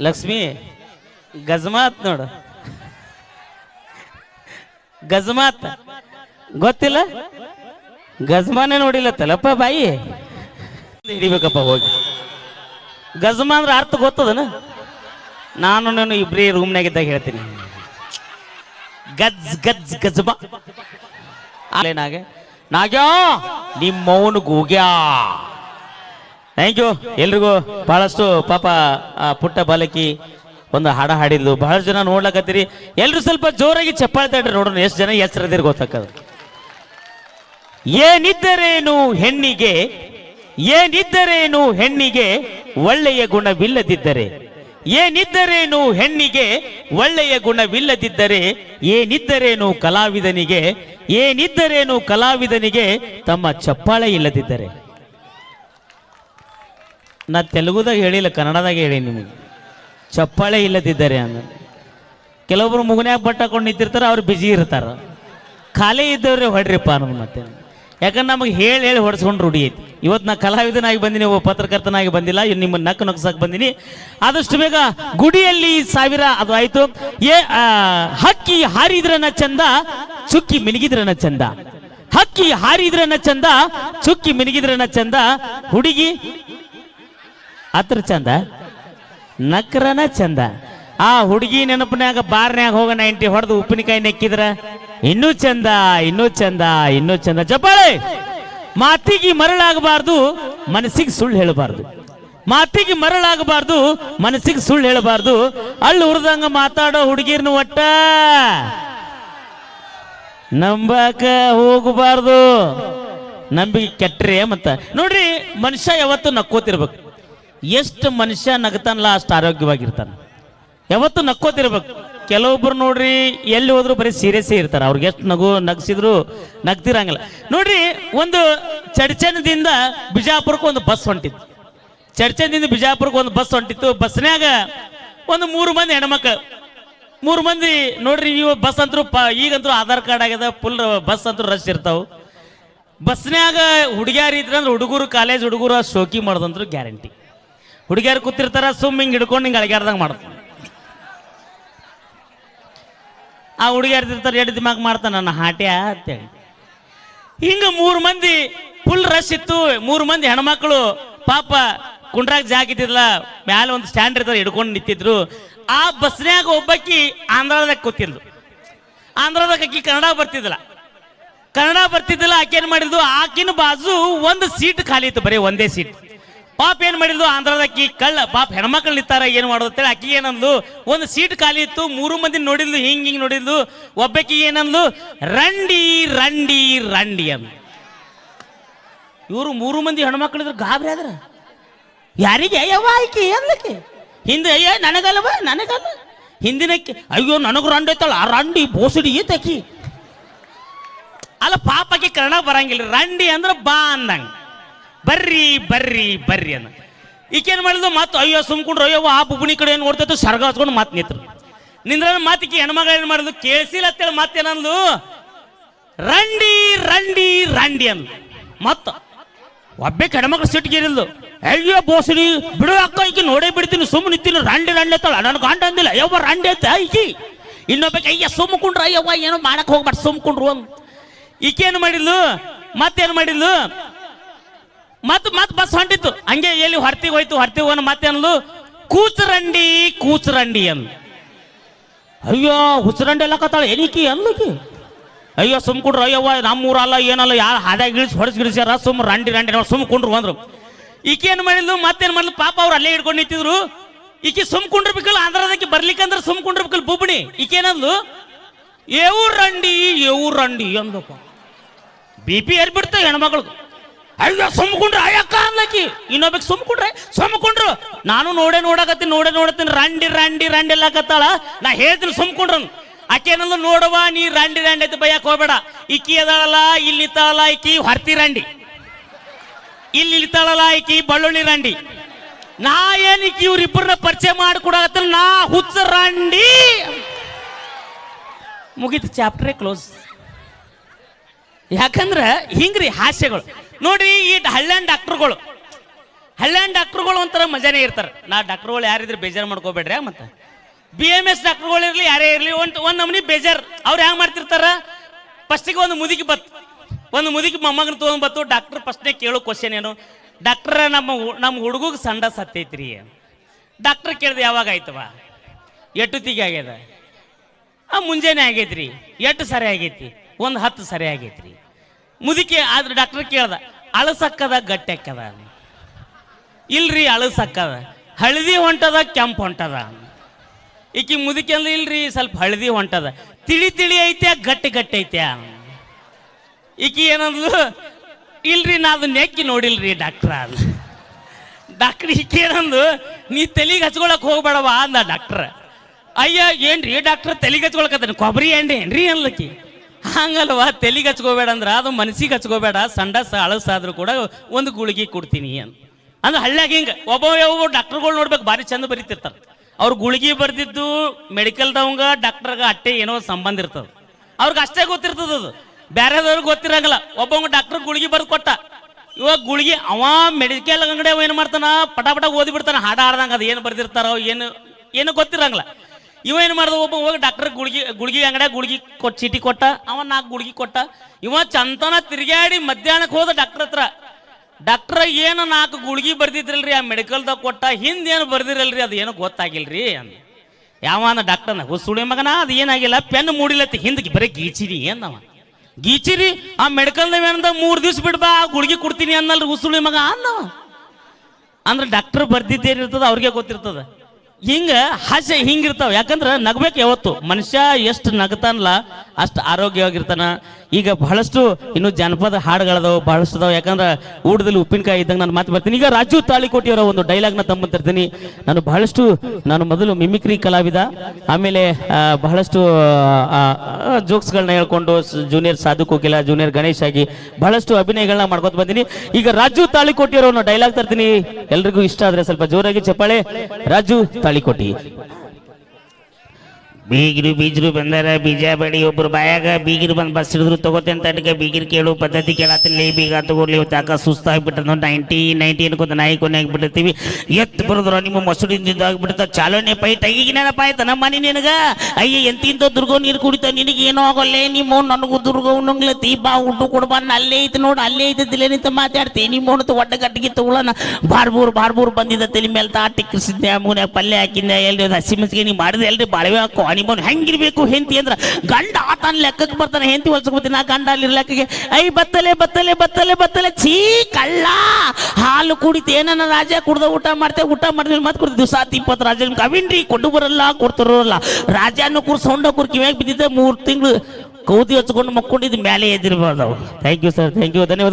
ಲಕ್ಷ್ಮಿ, ಗಜಮಾತ್ ನೋಡು. ಗಜಮಾತ್. ಗೊತ್ತಿಲ್ಲ? ಗಜಮಾನೇ ನೋಡಿಲ್ಲ ತಲಪ್ಪ ಬಾಯಿ? ಹಿಡಿಬೇಕಪ್ಪ, ಹೋಗಿ. ಗಜಮ ಅಂದ್ರೆ ಅರ್ಥ ಗೊತ್ತದನ? ನಾನು ನಾನು ಇಬ್ರೇ ರೂಮ್ನಾಗ ಇದ್ದಾಗ ಹೇಳ್ತೀನಿ. ಗಜ್ ಗಜ್, ಗಜಮಾ. ನಾಗೆ, ನಾಗ್ಯಾ, ನಿಮ್ಮವನು ಗೂಗ್ಯಾ. ಥ್ಯಾಂಕ್ ಯು ಎಲ್ರಿಗೂ ಬಹಳಷ್ಟು ಪಾಪ ಪುಟ್ಟ ಬಾಲಕಿ ಒಂದು ಹಾಡ ಹಾಡಿದ್ಲು. ಬಹಳ ಜನ ನೋಡ್ಲಕತ್ತೀರಿ. ಎಲ್ರು ಸ್ವಲ್ಪ ಜೋರಾಗಿ ಚಪ್ಪಾಳೆ ತಡ್ರಿ ನೋಡೋಣ. ಎಷ್ಟು ಜನ ಹೆಸರದಿರ್ ಗೊತ್ತಾಕದು ಏನಿದ್ದರೇನು ಹೆಣ್ಣಿಗೆ ಏನಿದ್ದರೇನು ಹೆಣ್ಣಿಗೆ ಒಳ್ಳೆಯ ಗುಣವಿಲ್ಲದಿದ್ದರೆ, ಏನಿದ್ದರೇನು ಹೆಣ್ಣಿಗೆ ಒಳ್ಳೆಯ ಗುಣವಿಲ್ಲದಿದ್ದರೆ, ಏನಿದ್ದರೇನು ಕಲಾವಿದನಿಗೆ ಏನಿದ್ದರೇನು ಕಲಾವಿದನಿಗೆ ತಮ್ಮ ಚಪ್ಪಾಳೆ ಇಲ್ಲದಿದ್ದರೆ. ನಾ ತೆಲುಗುದಾಗ ಹೇಳಿಲ್ಲ, ಕನ್ನಡದಾಗ ಹೇಳಿ ನಿಮಗೆ. ಚಪ್ಪಾಳೆ ಇಲ್ಲದಿದ್ದಾರೆ ಅಂದ್ರೆ. ಕೆಲವೊಬ್ರು ಮುಗುನ್ಯಾಗ ಬಟ್ಟ ಹಾಕೊಂಡು ನಿಂತಿರ್ತಾರೆ, ಅವ್ರು ಬಿಜಿ ಇರ್ತಾರೆ. ಖಾಲಿ ಇದ್ದವ್ರೆ ಹೊಡ್ರಿಪ್ಪ ಅನ್ನೋದು ಮತ್ತೆ. ಯಾಕಂದ್ರೆ ನಮಗೆ ಹೇಳಿ ಹೇಳಿ ಹೊಡ್ಸ್ಕೊಂಡು ರೂಢಿ ಐತಿ. ಇವತ್ತು ನಾ ಕಲಾವಿದನಾಗಿ ಬಂದಿನಿ, ಒಬ್ಬ ಪತ್ರಕರ್ತನಾಗಿ ಬಂದಿಲ್ಲ ನಿಮ್ಮ ನಕ್ಕು ನಗ್ಸಕ್ಕೆ ಬಂದಿನಿ. ಆದಷ್ಟು ಬೇಗ ಗುಡಿಯಲ್ಲಿ ಸಾವಿರ, ಅದು ಆಯಿತು. ಏ ಹಕ್ಕಿ ಹಾರಿದ್ರನ ಚಂದ, ಚುಕ್ಕಿ ಮಿನಿಗಿದ್ರನ ಚಂದ. ಹಕ್ಕಿ ಹಾರಿದ್ರನ ಚಂದ, ಚುಕ್ಕಿ ಮಿನಿಗಿದ್ರನ ಚಂದ. ಹುಡುಗಿ ಅತ್ರ ಚಂದ, ನಕ್ರನ ಚಂದ. ಆ ಹುಡುಗಿ ನೆನಪಿನ್ಯಾಗ ಬಾರ್ನ್ಯಾಗ ಹೋಗ ನೈಂಟಿ ಹೊಡೆದು ಉಪ್ಪಿನಕಾಯಿ ನೆಕ್ಕಿದ್ರ, ಇನ್ನೂ ಚಂದ ಇನ್ನೂ ಚಂದ ಇನ್ನೂ ಚಂದ. ಜಪಾಳೆ, ಮಾತಿಗೆ ಮರಳಾಗಬಾರ್ದು, ಮನಸ್ಸಿಗೆ ಸುಳ್ಳು ಹೇಳಬಾರ್ದು. ಮಾತಿಗೆ ಮರಳಾಗಬಾರ್ದು, ಮನಸ್ಸಿಗೆ ಸುಳ್ಳು ಹೇಳಬಾರ್ದು. ಅಲ್ಲಿ ಉರ್ದಂಗ ಮಾತಾಡೋ ಹುಡುಗಿರ್ನು ಒಟ್ಟ ನಂಬಕ ಹೋಗಬಾರ್ದು. ನಂಬಿಕೆ ಕೆಟ್ಟರೆ ಮತ್ತ ನೋಡ್ರಿ, ಮನುಷ್ಯ ಯಾವತ್ತು ನಕ್ಕೋತಿರ್ಬೇಕು. ಎಷ್ಟು ಮನುಷ್ಯ ನಗತಾನಲ್ಲ ಅಷ್ಟು ಆರೋಗ್ಯವಾಗಿರ್ತಾನೆ. ಯಾವತ್ತು ನಕ್ಕೋತಿರ್ಬೇಕು. ಕೆಲವೊಬ್ರು ನೋಡ್ರಿ ಎಲ್ಲಿ ಹೋದ್ರು ಬರೀ ಸೀರಿಯಸ್ಸೇ ಇರ್ತಾರೆ. ಅವ್ರಿಗೆ ಎಷ್ಟು ನಗು ನಗ್ಸಿದ್ರು ನಗ್ತಿರಂಗಿಲ್ಲ. ನೋಡ್ರಿ, ಒಂದು ಚಡ್ಚನದಿಂದ ಬಿಜಾಪುರಕ್ಕೆ ಒಂದು ಬಸ್ ಹೊಂಟಿತ್ತು. ಚಡ್ಚನದಿಂದ ಬಿಜಾಪುರಕ್ಕೆ ಒಂದು ಬಸ್ ಹೊಂಟಿತ್ತು. ಬಸ್ನ್ಯಾಗ ಒಂದು ಮೂರು ಮಂದಿ ಹೆಣ್ಮಕ್ಳು. ಮೂರು ಮಂದಿ, ನೋಡ್ರಿ ನೀವು ಬಸ್ ಅಂತೂ ಪ, ಈಗಂತೂ ಆಧಾರ್ ಕಾರ್ಡ್ ಆಗ್ಯದ, ಫುಲ್ ಬಸ್ ಅಂತೂ ರಶ್ ಇರ್ತಾವೆ. ಬಸ್ನ್ಯಾಗ ಹುಡುಗ್ಯಾರ ಇದ್ರಂದ್ರೆ ಹುಡುಗರು, ಕಾಲೇಜ್ ಹುಡುಗರು ಶೋಕಿ ಮಾಡೋದಂದ್ರು ಗ್ಯಾರಂಟಿ. ಹುಡುಗ್ಯಾರು ಕೂತಿರ್ತಾರ ಸುಮ್ಮ ಹಿಂಗೆ ಹಿಡ್ಕೊಂಡು ಹಿಂಗೆ ಅಳಗ್ಯಾರ್ದಂಗೆ ಮಾಡ್ತಾನೆ ಆ ಹುಡುಗಿಯರ್ ಇರ್ತಾರೆ ಎರಡು ದಿಮಾಗ್ ಮಾಡ್ತಾನೆ, ನನ್ನ ಹಾಟ್ಯಾ? ಅಂತೇಳಿ. ಹಿಂಗೆ ಮೂರು ಮಂದಿ ಫುಲ್ ರಶ್ ಇತ್ತು. ಮೂರು ಮಂದಿ ಹೆಣ್ಮಕ್ಳು, ಪಾಪ ಕುಂಡ್ರಾಗ ಜಾಗ ಇದ್ದಿಲ್ಲ ಮ್ಯಾಲೆ ಒಂದು ಸ್ಟ್ಯಾಂಡ್ ಇರ್ತಾರೆ, ಹಿಡ್ಕೊಂಡು ನಿಂತಿದ್ರು. ಆ ಬಸ್ನ್ಯಾಗ ಒಬ್ಬಾಕಿ ಆಂಧ್ರದಾಗ ಕೂತಿದ್ಲು. ಆಂಧ್ರದಾಗ ಆಕಿ ಕನ್ನಡ ಬರ್ತಿದ್ದಿಲ್ಲ. ಕನ್ನಡ ಬರ್ತಿದ್ದಿಲ್ಲ ಆಕೆ ಏನು ಮಾಡಿದ್ಲು? ಆಕಿನ ಬಾಜು ಒಂದು ಸೀಟ್ ಖಾಲಿ ಇತ್ತು, ಬರೀ ಒಂದೇ ಸೀಟ್ ಪಾಪ ಏನ್ ಮಾಡಿದ್ಲು ಆಂಧ್ರದಕ್ಕಿ ಕಳ್ಳ. ಪಾಪ ಹೆಣ್ಮಕ್ಳು ನಿತ್ತಾರ ಏನ್ ಮಾಡೋದು ಅಂತೇಳಿ ಅಕ್ಕಿ ಏನಂದ್ಲು? ಒಂದು ಸೀಟ್ ಖಾಲಿ ಇತ್ತು, ಮೂರು ಮಂದಿ ನೋಡಿದ್ಲು, ಹಿಂಗ್ ಹಿಂಗ್ ನೋಡಿದ್ಲು. ಒಬ್ಬಕ್ಕಿ ಏನಂದ್ಲು? ರಂಡಿ ರಂಡಿ ರಂಡಿ ಅಂದ್ ಇವರು ಮೂರು ಮಂದಿ ಹೆಣ್ಮಕ್ಳು ಇದ್ರು ಗಾಬರಿ ಆದ್ರ? ಯಾರಿಗೆ? ಅಯ್ಯವ್ವ ಆಯ್ಕೆ ಏನ್ಲಕ್ಕೆ ಹಿಂದೆ, ಅಯ್ಯ, ನನಗಲ್ವ? ನನಗಲ್ಲ. ಹಿಂದಿನಕ್ಕೆ, ಅಯ್ಯೋ, ನನಗೂ ರಂಡಿ ಐತಲ್ಲ, ಆ ರಂಡಿ ಬೋಸಡಿ ಈತಕ್ಕಿ ಅಲ್ಲ ಪಾಪಕ್ಕೆ ಕನ್ನಡ ಬರಂಗಿಲ್ಲ. ರಂಡಿ ಅಂದ್ರೆ ಬಾ ಅಂದಂಗ. ಬರ್ರಿ ಬರ್ರಿ ಬರ್ರಿ ಅನ್ನ. ಈಕೇನು ಮಾಡಿದ್ಲು? ಮತ್ತು ಅಯ್ಯೋ ಸುಮ್ಕೊಂಡ್ರು ಅಯ್ಯೋ ಆ ಬುಬ್ಣಿ ಕಡೆ ಏನು ನೋಡ್ತೈತು ಸರ್ಗ ಹಚ್ಕೊಂಡು ಮತ್ತೆ ನಿಂತ್ರು. ನಿಂದ್ರ ಮಾತಿಗೆ ಹೆಣ್ಮಗಳು ಏನು ಮಾಡಿದ್ಲು? ಕೇಳಿಸಿಲ್ಲ ಅಂತೇಳಿ ಮತ್ತೇನಂದ್ಲು ರಂಡಿ ರಂಡಿ ರಂಡಿ ಅಂದ್ಲು. ಮತ್ತ ಒಬ್ಬೆ ಹೆಣ್ಮಕ್ಳು ಸಿಟ್ಟಿಗೇರಿಲ್ದು ಅಯ್ಯೋ ಬೋಸರಿ ಬಿಡು ಅಕ್ಕ, ಈಕಿ ನೋಡೇ ಬಿಡ್ತೀನಿ ಸುಮ್ಮನೆ ನಿಂತೀನಿ, ರಂಡಿ ರಂಡಿ ಅಂತಳ. ನನ್ ಗಂಡ ಅಂದಿಲ್ಲ ಯವ್ವ ರಂಡಿ ಅಂತ ಈಕಿ. ಇನ್ನೊಬ್ಬಕ್ಕೆ ಅಯ್ಯ ಸುಮ್ಕೊಂಡ್ರ ಅಯ್ಯವ್ವ ಏನೋ ಮಾಡಕ್ ಹೋಗ್ಬಾರ್ದು ಸುಮ್ಕೊಂಡ್ರು ಈಕೇನು ಮಾಡಿದ್ಲು? ಮತ್ತೇನು ಮಾಡಿದ್ಲು? ಮತ್ ಮತ್ ಬಸ್ ಹೊಂಟಿತ್ತು. ಹಂಗೆ ಎಲ್ಲಿ ಹೊರ್ತಿಗೆ ಹೋಯ್ತು, ಹೊರ್ತಿಗೆ ಹೋಗೋಣ ಮತ್ತೆ ಅನ್ಲು ಕೂಚರಂಡಿ ಕೂಚರಂಡಿ ಅಂದ್. ಅಯ್ಯೋ ಹುಚ್ಚರಂಡಿ ಎಲ್ಲ ಕತ್ತಾಳ ಏನಿಕಿ ಅನ್ಲಕಿ ಅಯ್ಯೋ, ಸುಮ್ ಕುಡ್ರು ಅಯ್ಯವ್ವ ನಮ್ಮೂರಲ್ಲ, ಏನಲ್ಲ, ಯಾರು ಹಾದ್ಯಾಗ ಇಳಿಸಿ ಹೊಡೆಸಿ ಗಿಳಿಸ್ಯಾರ ಸುಮ್ ರಂಡಿ ರಂಡಿ ಸುಮ್ ಕುಂಡ್ರು ಅಂದ್ರು. ಈಕೆ ಏನು ಮಾಡಿದ್ಲು, ಮತ್ತೇನು ಮಾಡ್ಲು ಪಾಪ ಅವ್ರು ಅಲ್ಲೇ ಹಿಡ್ಕೊಂಡು ನಿಂತಿದ್ರು. ಈಕೆ ಸುಮ್ ಕುಂಡ್ರಬೇಕಲ್ಲ, ಆಂಧ್ರದಕ್ಕೆ ಬರ್ಲಿಕ್ಕಂದ್ರೆ ಸುಮ್ ಕುಂಡ್ರಬೇಕಲ್ಲ ಬುಬ್ಣಿ ಈಕೆ ಏನಂದ್ಲು ರಂಡಿ ಏವು ರಂಡಿ ಅಂದಪ್ಪ ಬಿ ಪಿ ಏರ್ಬಿಡ್ತ ಹೆಣ್ಮಕ್ಳು ಅಯ್ಯೋ, ಸುಮ್ಕೊಂಡ್ರೆ ಅಯ್ಯಕ್ಕ ಅನ್ಲಕ್ಕಿ ಇನ್ನೊಬ್ಬಕ್ ಸುಮ್ಕೊಂಡ್ರೆ, ಸುಮ್ಕೊಂಡ್ರು. ನಾನು ನೋಡೇ ನೋಡಕತ್ತೀನಿ, ನೋಡೇ ನೋಡತ್ತೀನಿ ರಂಡಿ ರಂಡಿ ರಂಡಿ ಎಲ್ಲ ಕತ್ತಾಳ ನಾ ಹೇಳ್ತೀನಿ ಸುಮ್ಕೊಂಡ್ರು ಆಕೇನಂದು ನೋಡುವ, ನೀ ರಂಡಿ ರಂಡಿ ಅಂತ ಬೈಯಕ್ ಹೋಗ್ಬೇಡ. ಇಕ್ಕಿ ಅದಾಳಲ್ಲ, ಇಲ್ಲಿ ತಾಳಲ್ಲ ಇಕ್ಕಿ ಹೊರ್ತಿ ರಂಡಿ. ಇಲ್ಲಿ ತಾಳಲ್ಲ ಇಕ್ಕಿ ಬಳ್ಳುಳ್ಳಿ ರಂಡಿ. ನಾ ಏನ್ ಇಕ್ಕಿ ಇವ್ರಿಬ್ಬರನ್ನ ಪರಿಚಯ ಮಾಡಿಕೊಡಕತ್ತ ನಾ ಹುಚ್ಚ ರಂಡಿ. ಮುಗಿತು ಚಾಪ್ಟ್ರೇ ಕ್ಲೋಸ್ ಯಾಕಂದ್ರೆ, ಹಿಂಗ್ರಿ ಹಾಸ್ಯಗಳು. ನೋಡ್ರಿ, ಈ ಹಳ್ಳ್ಯಾನ್ ಡಾಕ್ಟರ್ಗಳು. ಹಳ್ಳ್ಯಾನ್ ಡಾಕ್ಟರ್ಗಳು ಒಂಥರ ಮಜಾನೇ ಇರ್ತಾರೆ. ನಾ ಡಾಕ್ಟರ್ಗಳು ಯಾರಿದ್ರೆ ಬೇಜಾರು ಮಾಡ್ಕೋಬೇಡ್ರಿ ಮತ್ತೆ? ಬಿ ಎಂ ಎಸ್ ಡಾಕ್ಟರ್ಗಳು ಇರಲಿ, ಯಾರೇ ಇರಲಿ, ಒಂದು ಒಂದು ನಮ್ನಿ ಬೇಜಾರ್. ಅವ್ರು ಹ್ಯಾಂಗ ಮಾಡ್ತಿರ್ತಾರ? ಫಸ್ಟಿಗೆ ಒಂದು ಮುದುಕಿ ಬತ್ತು ಒಂದು ಮುದುಕಿ ಮೊಮ್ಮಗನ ತೊಗೊಂಡ್ ಬತ್ತು ಡಾಕ್ಟರ್ ಫಸ್ಟ್ನೇ ಕೇಳೋ ಕ್ವಶನ್ ಏನು? ಡಾಕ್ಟರ್, ನಮ್ಮ ನಮ್ಮ ಹುಡುಗಗೆ ಸಂಡ ಸತ್ತೈತ್ರಿ. ಡಾಕ್ಟರ್ ಕೇಳಿದೆ, ಯಾವಾಗ ಆಯ್ತವ? ಎಟ್ಟೊತ್ತಿಗೆ ಆಗ್ಯದ? ಆ, ಮುಂಜಾನೆ ಆಗೈತ್ರಿ ಎಟ್ಟು ಸರಿ ಆಗೈತಿ? ಒಂದು ಹತ್ತು ಸರಿ ಆಗೈತ್ರಿ. ಮುದುಕಿ ಆದ್ರೆ ಡಾಕ್ಟರ್ ಕೇಳ್ದ, ಅಳಸಕ್ಕದ ಗಟ್ಟೆಕ್ಕದ ಇಲ್ರಿ, ಅಳಸಕ್ಕದ. ಹಳದಿ ಹೊಂಟದ, ಕೆಂಪು ಹೊಂಟದ? ಈಕಿ ಮುದುಕಿ ಅಂದ್ರೆ ಇಲ್ರಿ, ಸ್ವಲ್ಪ ಹಳದಿ ಹೊಂಟದ. ತಿಳಿ ತಿಳಿ ಐತೆ, ಗಟ್ಟಿ ಗಟ್ಟಿ ಐತೆ? ಈಕಿ ಏನಂದ್ಲು, ಇಲ್ರಿ, ನಾ ಅದು ನೆಕ್ಕಿ ನೋಡಿಲ್ರಿ, ಡಾಕ್ಟ್ರ. ಅಂದ ಡಾಕ್ಟ್ರ್ ಈಕಿ ಏನಂದು ನೀ ತಲೆಗೆ ಹಚ್ಕೊಳಕ್ ಹೋಗ್ಬೇಡವಾ? ಅಂದ ಡಾಕ್ಟ್ರ. ಅಯ್ಯ, ಏನ್ರಿ ಡಾಕ್ಟ್ರ್ ತಲೆಗೆ ಹಚ್ಕೊಳಕತ್ತಾನ, ಕೊಬ್ಬರಿ ಎಣ್ಣೆ ಏನ್ರಿ? ಅನ್ಲಕ್ಕಿ ಹಂಗಲ್ವ? ತಲೆಗೆ ಹಚ್ಕೋಬೇಡ ಅಂದ್ರೆ ಅದು ಮನಸ್ಸಿಗೆ ಹಚ್ಕೋಬೇಡ. ಸಂಡಸ ಅಳಸಾದ್ರೂ ಕೂಡ ಒಂದು ಗುಳಿಗೆ ಕೊಡ್ತೀನಿ ಅಂತ. ಅಂದ್ರೆ ಹಳ್ಳ್ಯಾಗ ಹಿಂಗೆ ಒಬ್ಬ ಒಬ್ಬ ಡಾಕ್ಟರ್ಗಳು ನೋಡ್ಬೇಕು, ಭಾರಿ ಚಂದ ಬರೀತಿರ್ತಾರೆ. ಅವ್ರು ಗುಳಿಗೆ ಬರ್ದಿದ್ದು ಮೆಡಿಕಲ್ದವಂಗ ಡಾಕ್ಟರ್ಗ ಅಟ್ಟೆ ಏನೋ ಸಂಬಂಧ ಇರ್ತದ. ಅವ್ರಿಗೆ ಅಷ್ಟೇ ಗೊತ್ತಿರ್ತದ ಅದು. ಬೇರೆದವ್ರಿಗೆ ಗೊತ್ತಿರಂಗಿಲ್ಲ. ಒಬ್ಬ ಡಾಕ್ಟರ್ ಗುಳಿಗೆ ಬರೆದು ಕೊಟ್ಟ. ಇವಾಗ ಗುಳಿಗೆ ಅವ ಮೆಡಿಕಲ್ ಅಂಗಡಿ ಏನು ಮಾಡ್ತಾನ? ಪಟ ಪಟ ಓದಿ ಬಿಡ್ತಾನ ಹಾಡ ಹಾಡ್ದಂಗೆ ಅದು ಏನು ಬರ್ದಿರ್ತಾರೋ, ಏನು ಏನು ಗೊತ್ತಿರಂಗಿಲ್ಲ. ಇವ ಏನು ಮಾಡ್ದ? ಒಬ್ಬ ಹೋಗಿ ಡಾಕ್ಟರ್ ಗುಳಿಗೆ ಗುಳಿಗೆ ಅಂಗಡಿಯಾಗ ಗುಳಿಗೆ ಕೊಟ್ಟು, ಚೀಟಿ ಕೊಟ್ಟ, ಅವ ನಾಲ್ಕು ಗುಳಿಗೆ ಕೊಟ್ಟ. ಇವ ಚಂತನ ತಿರುಗಾಡಿ ಮಧ್ಯಾಹ್ನಕ್ಕೆ ಹೋದ ಡಾಕ್ಟರ್ ಹತ್ರ. ಡಾಕ್ಟ್ರ ಏನು ನಾಲ್ಕು ಗುಳಿಗೆ ಬರ್ದಿದ್ರಲ್ರಿ? ಆ ಮೆಡಿಕಲ್ದಾಗ ಕೊಟ್ಟ ಹಿಂದೇನು ಬರ್ದಿರಲ್ರಿ? ಅದು ಏನು ಗೊತ್ತಾಗಿಲ್ರಿ ಅಂದ. ಯಾವನ ಡಾಕ್ಟರ್ನ? ಹುಸುಳಿ ಮಗನ, ಅದು ಏನಾಗಿಲ್ಲ. ಪೆನ್ ಮೂಡಿಲತ್ತಿ, ಹಿಂದಕ್ಕೆ ಬರೀ ಗೀಚಿರಿ ಏನವ ಗೀಚಿರಿ, ಆ ಮೆಡಿಕಲ್ದಾಗ ಏನಂದ? ಮೂರು ದಿವ್ಸ ಬಿಡ್ಬಾ ಆ ಗುಳಿಗೆ ಕೊಡ್ತೀನಿ ಅನ್ನಲ್ರಿ ಹುಸುಳಿ ಮಗ ಅನ್ನವ ಅಂದ್ರೆ ಡಾಕ್ಟರ್ ಬರ್ದಿದ್ದೇನಿರ್ತದ? ಅವ್ರಿಗೆ ಗೊತ್ತಿರ್ತದ. ಹಿಂಗ ಹಾಸ್ಯ ಹಿಂಗಿರ್ತಾವ. ಯಾಕಂದ್ರೆ ನಗ್ಬೇಕು ಯಾವತ್ತು? ಮನುಷ್ಯ ಎಷ್ಟು ನಗ್ತಾನಲ್ಲ ಅಷ್ಟು ಆರೋಗ್ಯವಾಗಿರ್ತಾನ. ಈಗ ಬಹಳಷ್ಟು ಇನ್ನು ಜಾನಪದ ಹಾಡುಗಳದಾವ ಬಹಳಷ್ಟು ಅದಾವ ಯಾಕಂದ್ರೆ ಊಟದಲ್ಲಿ ಉಪ್ಪಿನಕಾಯಿ ಇದ್ದಂಗೆ ನಾನು ಮಾತು ಬರ್ತೀನಿ. ಈಗ ರಾಜು ತಾಳಿಕೋಟಿಯವರ ಒಂದು ಡೈಲಾಗ್ನ ತಂಬಂತಿರ್ತೀನಿ ನಾನು ಬಹಳಷ್ಟು, ನಾನು ಮೊದಲು ಮಿಮಿಕ್ರಿ ಕಲಾವಿದ, ಆಮೇಲೆ ಬಹಳಷ್ಟು ಜೋಕ್ಸ್ಗಳನ್ನ ಹೇಳ್ಕೊಂಡು ಜೂನಿಯರ್ ಸಾಧು ಕೋಕಿಲ ಜೂನಿಯರ್ ಗಣೇಶ್ ಆಗಿ ಬಹಳಷ್ಟು ಅಭಿನಯಗಳನ್ನ ಮಾಡ್ಕೊತ ಬಂದೀನಿ. ಈಗ ರಾಜು ತಾಳಿಕೋಟಿಯವರ ಒಂದು ಡೈಲಾಗ್ ತರ್ತೀನಿ. ಎಲ್ರಿಗೂ ಇಷ್ಟ ಆದ್ರೆ ಸ್ವಲ್ಪ ಜೋರಾಗಿ ಚಪ್ಪಾಳೆ. ರಾಜು ತಾಳಿಕೋಟಿ. ಬೀಗರು ಬೀಜರು ಬಂದಾರ, ಬೀಜ ಬಡಿ, ಒಬ್ರು ಬಾಯಾಗ ಬೀಗಿರು ಬಂದು ಬಸ್ ಹಿಡಿದ್ರು ತಗೋತೇನೆ ತಡ್ಕ ಬೀಗಿರು ಕೇಳು, ಪದ್ಧತಿ ಕೇಳತ್ತಿಲ್ಲ ಬೀಗ ತಗೋರ್ಲಿ ತಾಕ ಸುಸ್ತಾಗ್ಬಿಟ್ಟದ ನೈಂಟಿ ನೈಂಟಿ ಅನ್ಕೋತ ನಾಯಿ ಕೊನೆ ಆಗ್ಬಿಟ್ಟಿರ್ತೀವಿ. ಎತ್ತು ಬರೋದ್ರ ನಿಮ್ಮ ಮೊಸರಿಂದ ಆಗ್ಬಿಡ್ತ, ಚಾಲನೆ ಪೈಟ್. ಈಗ ನೆನಪ ಆಯ್ತ ನಮ್ಮ ಮನೆ ನಿನಗ? ಅಯ್ಯ ಎಂತಿಂತ ದುರ್ಗೋ ನೀರು ಕುಡಿತ, ನಿನಗೆ ಏನೋ ಆಗೋಲ್ಲೇ? ನಿಮ್ಮ ನನಗೂ ದುರ್ಗವ್ ನಂಗ್ಲತಿ ಬಾ, ಊಟ ಕೊಡ್ಬಾನ ಅಲ್ಲೇ ಐತಿ ನೋಡು, ಅಲ್ಲೇ ಐತಿದ್ದಿಲ್ಲ ನಿಂತ ಮಾತಾಡ್ತೀನಿ ನಿಮ್ಮ ಅವನು ಒಡ್ಡ ಗಟ್ಟಿಗೆ ತಗೊಳ್ಳೋಣ ಬಾರ್ಬೂರ್ ಬಾರ್ಬೂರ್ ಬಂದಿದ್ದ ತಲೆ ಮೇಲೆ ತಾಟಿ ಟಿಕ್ಕಿಸಿದ್ದೆ ಮೂನ್ಯಾಗ ಪಲ್ಯ ಹಾಕಿದ್ದೆ ಎಲ್ರಿ ಹಸಿ ಮೆಸ್ಗೆ ನೀವು ಮಾಡಿದೆ ಎಲ್ರಿ ಬಾಳವೆ ಹಾಕೋ. ನಿಮ್ಮನ್ ಹೆಂಗಿರ್ಬೇಕು ಹೆಂತಿ ಅಂದ್ರ ಗಂಡ ಆತನ ಲೆಕ್ಕಕ್ಕೆ ಬರ್ತಾನೆ ಹೆಂತಿ ಹೊಲ್ಸ್ಕೊತೀನಿ ನಾ ಗಂಡ ಅಲ್ಲಿ ಲೆಕ್ಕಗೆ ಐ, ಬತ್ತಲೆ ಬತ್ತಲೆ ಬತ್ತಲೆ ಬತ್ತಲೆ ಚೀ ಕಳ್ಳ. ಹಾಲು ಕುಡಿತೇನ ರಾಜ ಕುಡ್ದ ಊಟ ಮಾಡ್ತೇವೆ ಊಟ ಮಾಡಿದ್ಮೇಲೆ ಮತ್ತೆ ಕುಡ್ದು. ದಿವಸ ಇಪ್ಪತ್ತು ರಾಜ ಕವಿನ್ರಿ ಕೊಟ್ಟು ಬರಲ್ಲ ಕೊಡ್ತಾರಲ್ಲ ರಾಜನು ಕುರ್ ಸೌಂಡ ಕುರ್ ಕಿವ್ಯಾಗ ಬಿದ್ದಿದ್ದೆ ಮೂರು ತಿಂಗಳು ಕೌದಿ ಹಚ್ಕೊಂಡು ಮಕ್ಕೊಂಡಿದ್ದು ಮೇಲೆ ಎದ್ದಿರ್ಬೋದು thank you sir thank you ಧನ್ಯವಾದ.